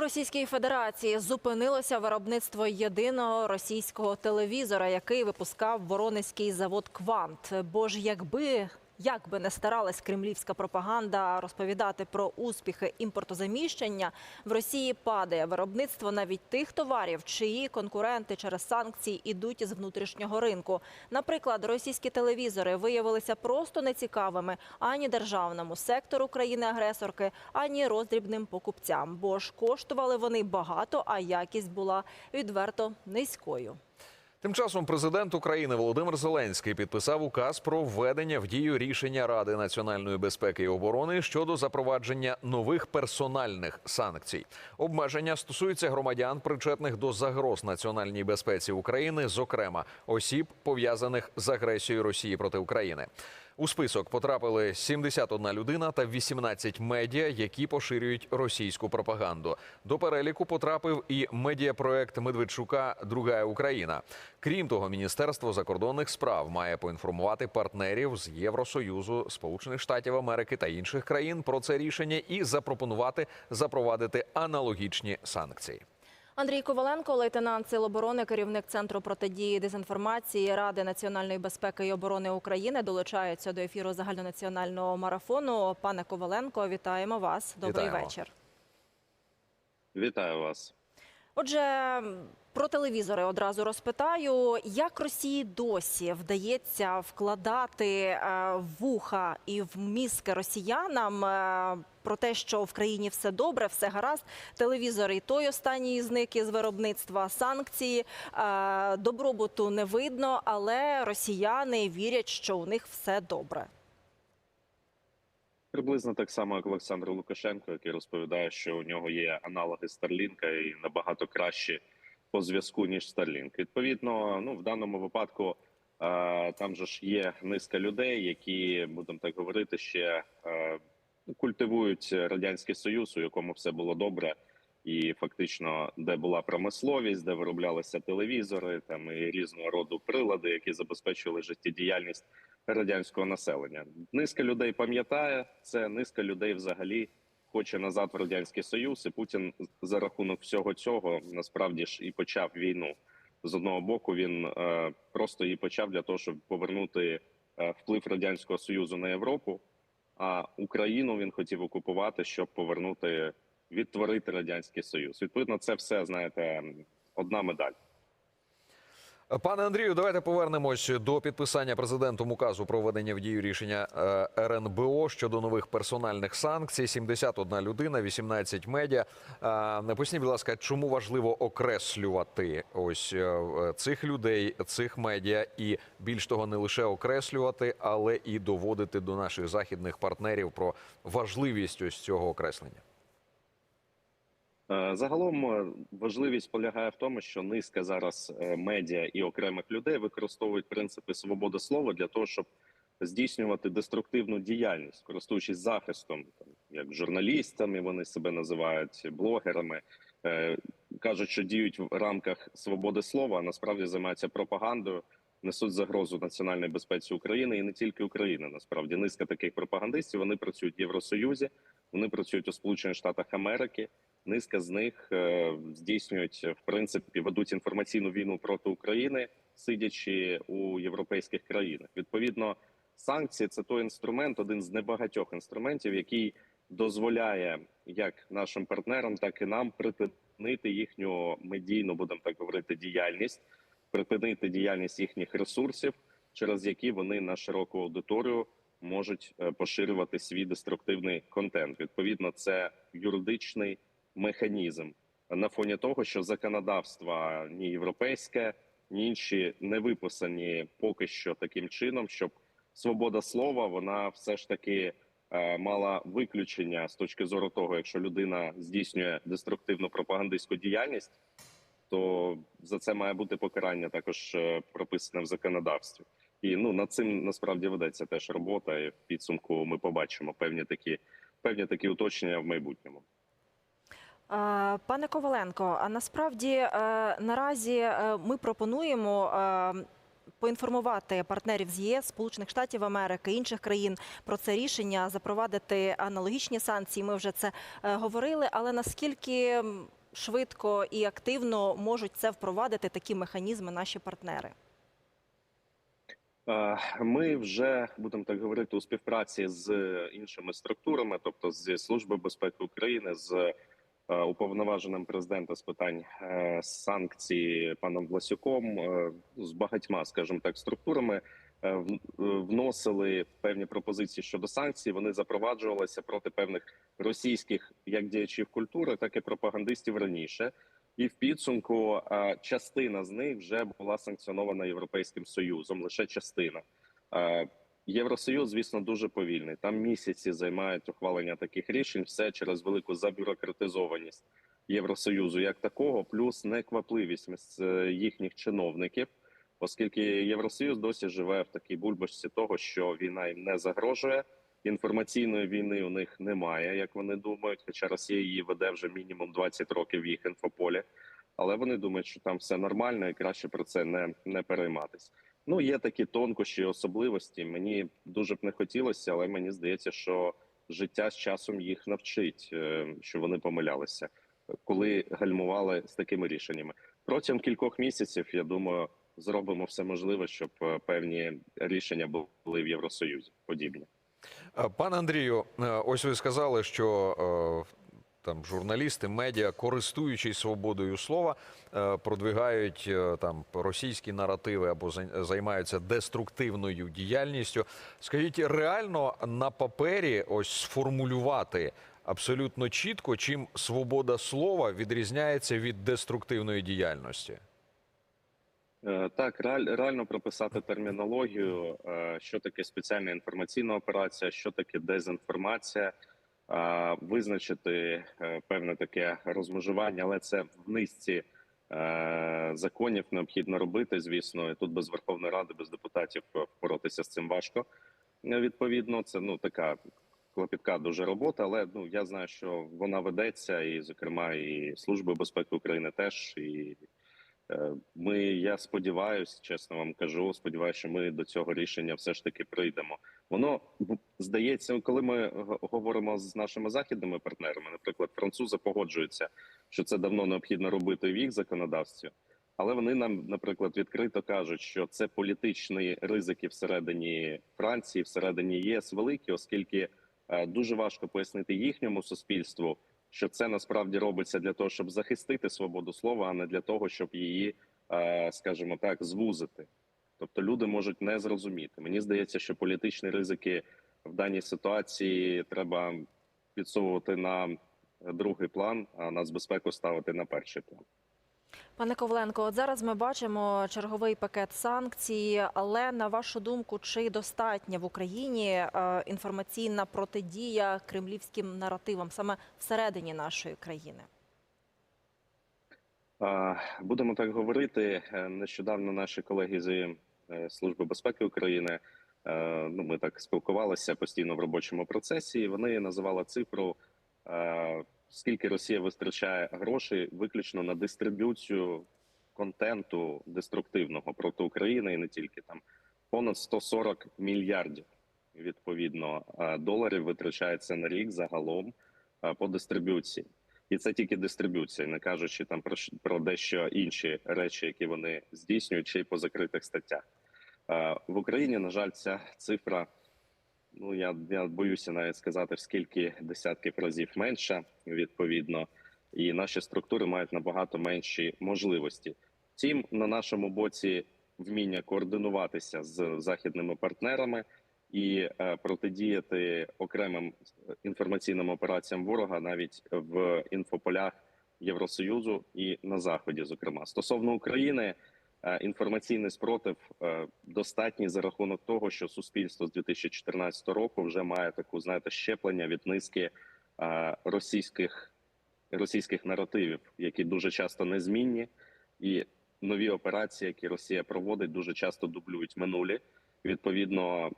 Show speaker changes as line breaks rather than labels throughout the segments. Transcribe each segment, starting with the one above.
Російській Федерації зупинилося виробництво єдиного російського телевізора, який випускав Воронезький завод Квант. Бо ж якби як би не старалась кремлівська пропаганда розповідати про успіхи імпортозаміщення, в Росії падає виробництво навіть тих товарів, чиї конкуренти через санкції ідуть із внутрішнього ринку. Наприклад, російські телевізори виявилися просто нецікавими ані державному сектору країни-агресорки, ані роздрібним покупцям, бо ж коштували вони багато, а якість була відверто низькою.
Тим часом президент України Володимир Зеленський підписав указ про введення в дію рішення Ради національної безпеки і оборони щодо запровадження нових персональних санкцій. Обмеження стосуються громадян, причетних до загроз національній безпеці України, зокрема осіб, пов'язаних з агресією Росії проти України. У список потрапили 71 людина та 18 медіа, які поширюють російську пропаганду. До переліку потрапив і медіапроект Медведчука Друга Україна. Крім того, Міністерство закордонних справ має поінформувати партнерів з Євросоюзу, Сполучених Штатів Америки та інших країн про це рішення і запропонувати запровадити аналогічні санкції.
Андрій Коваленко, лейтенант Сил оборони, керівник центру протидії дезінформації Ради національної безпеки і оборони України, долучається до ефіру загальнонаціонального марафону. Пане Коваленко, вітаємо вас. Добрий
Вітаємо.
вечір.
Вітаю вас.
Отже, про телевізори одразу розпитаю, як Росії досі вдається вкладати е, в вуха і в мізки росіянам е, про те, що в країні все добре, все гаразд. Телевізори і той останній зник із виробництва санкції, е, добробуту не видно, але росіяни вірять, що у них все добре.
Приблизно так само, як Олександр Лукашенко, який розповідає, що у нього є аналоги Старлінка і набагато кращі по зв'язку ніж Старлінк. Відповідно, ну в даному випадку е, там же ж є низка людей, які будемо так говорити, ще е, культивують радянський союз, у якому все було добре, і фактично, де була промисловість, де вироблялися телевізори, там і різного роду прилади, які забезпечували життєдіяльність радянського населення. Низка людей пам'ятає це, низка людей взагалі хоче назад в радянський союз. І Путін за рахунок всього цього насправді ж і почав війну. З одного боку він е, просто її почав для того, щоб повернути е, вплив радянського союзу на Європу. А Україну він хотів окупувати, щоб повернути, відтворити радянський союз. Відповідно, це все знаєте, одна медаль.
Пане Андрію, давайте повернемось до підписання президентом указу про введення в дію рішення е, РНБО щодо нових персональних санкцій. 71 людина, 18 медіа. Е, Поясніть, будь ласка, чому важливо окреслювати ось е, цих людей, цих медіа, і більш того, не лише окреслювати, але і доводити до наших західних партнерів про важливість ось цього окреслення.
Е, Загалом е, важливість полягає в тому, що низка зараз е, медіа і окремих людей використовують принципи свободи слова для того, щоб здійснювати деструктивну діяльність, користуючись захистом, там як журналістами, вони себе називають блогерами, кажуть, що діють в рамках свободи слова, а насправді займаються пропагандою, несуть загрозу національній безпеці України і не тільки України. Насправді низка таких пропагандистів вони працюють в Євросоюзі, вони працюють у Сполучених Штатах Америки. Низка з них е, здійснюють в принципі ведуть інформаційну війну проти України, сидячи у європейських країнах. Відповідно, санкції це той інструмент, один з небагатьох інструментів, який дозволяє як нашим партнерам, так і нам припинити їхню медійну, будемо так говорити, діяльність, припинити діяльність їхніх ресурсів, через які вони на широку аудиторію можуть е, поширювати свій деструктивний контент. Відповідно, це юридичний механізм на фоні того, що законодавство ні європейське, ні інші не виписані поки що таким чином, щоб свобода слова вона все ж таки е, мала виключення з точки зору того, якщо людина здійснює деструктивну пропагандистську діяльність, то за це має бути покарання також е, прописане в законодавстві. І ну над цим насправді ведеться теж робота. І в підсумку ми побачимо певні такі певні такі уточнення в майбутньому.
Пане Коваленко, а насправді е, наразі е, ми пропонуємо е, поінформувати партнерів з ЄС, Сполучених Штатів Америки, інших країн про це рішення запровадити аналогічні санкції. Ми вже це говорили. Але наскільки швидко і активно можуть це впровадити такі механізми наші партнери?
Ми вже будемо так говорити у співпраці з іншими структурами, тобто з Служби безпеки України, з уповноваженим президента з питань е, санкцій паном Власюком, е, з багатьма, скажімо так, структурами е, е, вносили певні пропозиції щодо санкцій. Вони запроваджувалися проти певних російських як діячів культури, так і пропагандистів раніше. І в підсумку е, частина з них вже була санкціонована Європейським Союзом. Лише частина Е, Євросоюз, звісно, дуже повільний. Там місяці займають ухвалення таких рішень. Все через велику забюрократизованість Євросоюзу як такого, плюс неквапливість е, їхніх чиновників, оскільки Євросоюз досі живе в такій бульбашці того, що війна їм не загрожує. Інформаційної війни у них немає, як вони думають. Хоча Росія її веде вже мінімум 20 років в їх інфополі. Але вони думають, що там все нормально і краще про це не, не перейматись. Ну є такі тонкощі, особливості. Мені дуже б не хотілося, але мені здається, що життя з часом їх навчить, е, що вони помилялися, коли гальмували з такими рішеннями. Протягом кількох місяців, я думаю, зробимо все можливе, щоб е, певні рішення були в Євросоюзі подібні.
Е, Пане Андрію, ось ви сказали, що там журналісти, медіа, користуючись свободою слова, е, продвигають е, там російські наративи або зай- займаються деструктивною діяльністю. Скажіть, реально на папері ось сформулювати абсолютно чітко, чим свобода слова відрізняється від деструктивної діяльності?
Е, Так, реаль- реально прописати термінологію, що таке спеціальна інформаційна операція, що таке дезінформація, визначити е, певне таке розмежування, але це в низці е, законів необхідно робити. Звісно, і тут без Верховної Ради, без депутатів впоратися з цим важко. Е, Відповідно, це ну така клопітка дуже робота, але ну я знаю, що вона ведеться, і зокрема, і служби безпеки України теж і. Е, Ми, я сподіваюся, чесно вам кажу, сподіваюся, що ми до цього рішення все ж таки прийдемо. Воно здається, коли ми говоримо з нашими західними партнерами, наприклад, французи погоджуються, що це давно необхідно робити в їх законодавстві, але вони нам, наприклад, відкрито кажуть, що це політичні ризики всередині Франції, всередині ЄС великі, оскільки е, дуже важко пояснити їхньому суспільству, що це насправді робиться для того, щоб захистити свободу слова, а не для того, щоб її, е, скажімо так, звузити. Тобто люди можуть не зрозуміти. Мені здається, що політичні ризики в даній ситуації треба підсовувати на другий план, а нацбезпеку ставити на перший план.
Пане Коваленко, от зараз ми бачимо черговий пакет санкцій, але на вашу думку, чи достатня в Україні е, інформаційна протидія кремлівським наративам саме всередині нашої країни?
Будемо так говорити. Е, Нещодавно наші колеги з е, Служби безпеки України. Ну, ми так спілкувалися постійно в робочому процесі. і Вони називали цифру, скільки Росія витрачає грошей виключно на дистриб'юцію контенту деструктивного проти України і не тільки там понад 140 мільярдів відповідно е, доларів витрачається на рік загалом е, по дистриб'юції. І це тільки дистриб'юція, не кажучи там про про дещо інші речі, які вони здійснюють, й по закритих статтях. Е, В Україні, на жаль, ця цифра. Ну я, я боюся навіть сказати, в скільки десятків разів менша, відповідно, і наші структури мають набагато менші можливості. Втім, на нашому боці вміння координуватися з західними партнерами і е, протидіяти окремим інформаційним операціям ворога навіть в інфополях Євросоюзу і на заході. Зокрема, стосовно України, е, інформаційний спротив е, достатній за рахунок того, що суспільство з 2014 року вже має таку знаєте щеплення від низки е, російських російських наративів, які дуже часто незмінні, і нові операції, які Росія проводить, дуже часто дублюють минулі. Відповідно,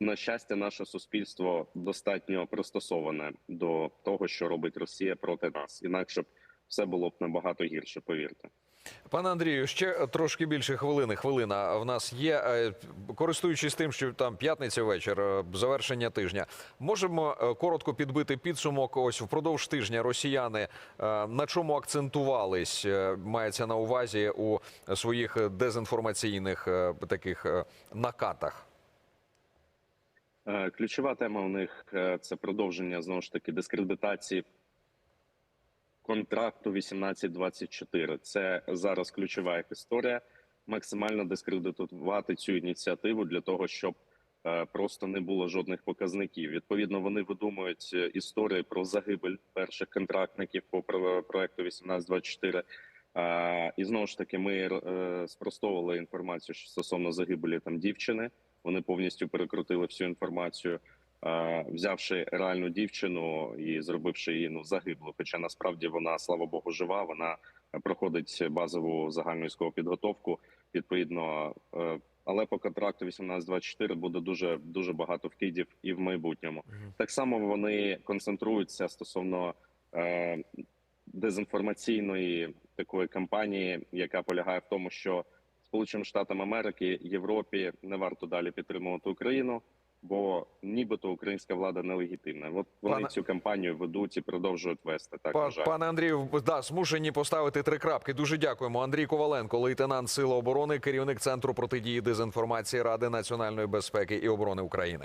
на щастя, наше суспільство достатньо пристосоване до того, що робить Росія проти нас. Інакше б все було б набагато гірше, повірте.
Пане Андрію, ще трошки більше хвилини. Хвилина в нас є. Е, Користуючись тим, що там п'ятниця вечір, е, завершення тижня, можемо е, коротко підбити підсумок. Ось впродовж тижня росіяни на чому акцентувались, мається на увазі у своїх дезінформаційних таких накатах.
Ключова тема у них це продовження знову ж таки дискредитації контракту 1824. Це зараз ключова історія. Максимально дискредитувати цю ініціативу для того, щоб е, просто не було жодних показників. Відповідно, вони видумують е, історії про загибель перших контрактників по про- проекту 1824. Е, І знову ж таки, ми е, спростовували інформацію що стосовно загибелі там дівчини. Вони повністю перекрутили всю інформацію, взявши реальну дівчину і зробивши її ну загиблу. Хоча насправді вона, слава Богу, жива. Вона проходить базову загальну військову підготовку. Відповідно, е, але по контракту 18-24 буде дуже дуже багато вкидів і в майбутньому. Так само вони концентруються стосовно е, дезінформаційної такої кампанії, яка полягає в тому, що Сполученим Штатам Америки Європі не варто далі підтримувати Україну, бо нібито українська влада нелегітимна. От вони
Пане-
цю кампанію ведуть і продовжують вести. Так Пан.
Пане Андрію, да, змушені поставити три крапки. Дуже дякуємо. Андрій Коваленко, лейтенант Сили оборони, керівник центру протидії дезінформації Ради національної безпеки і оборони України.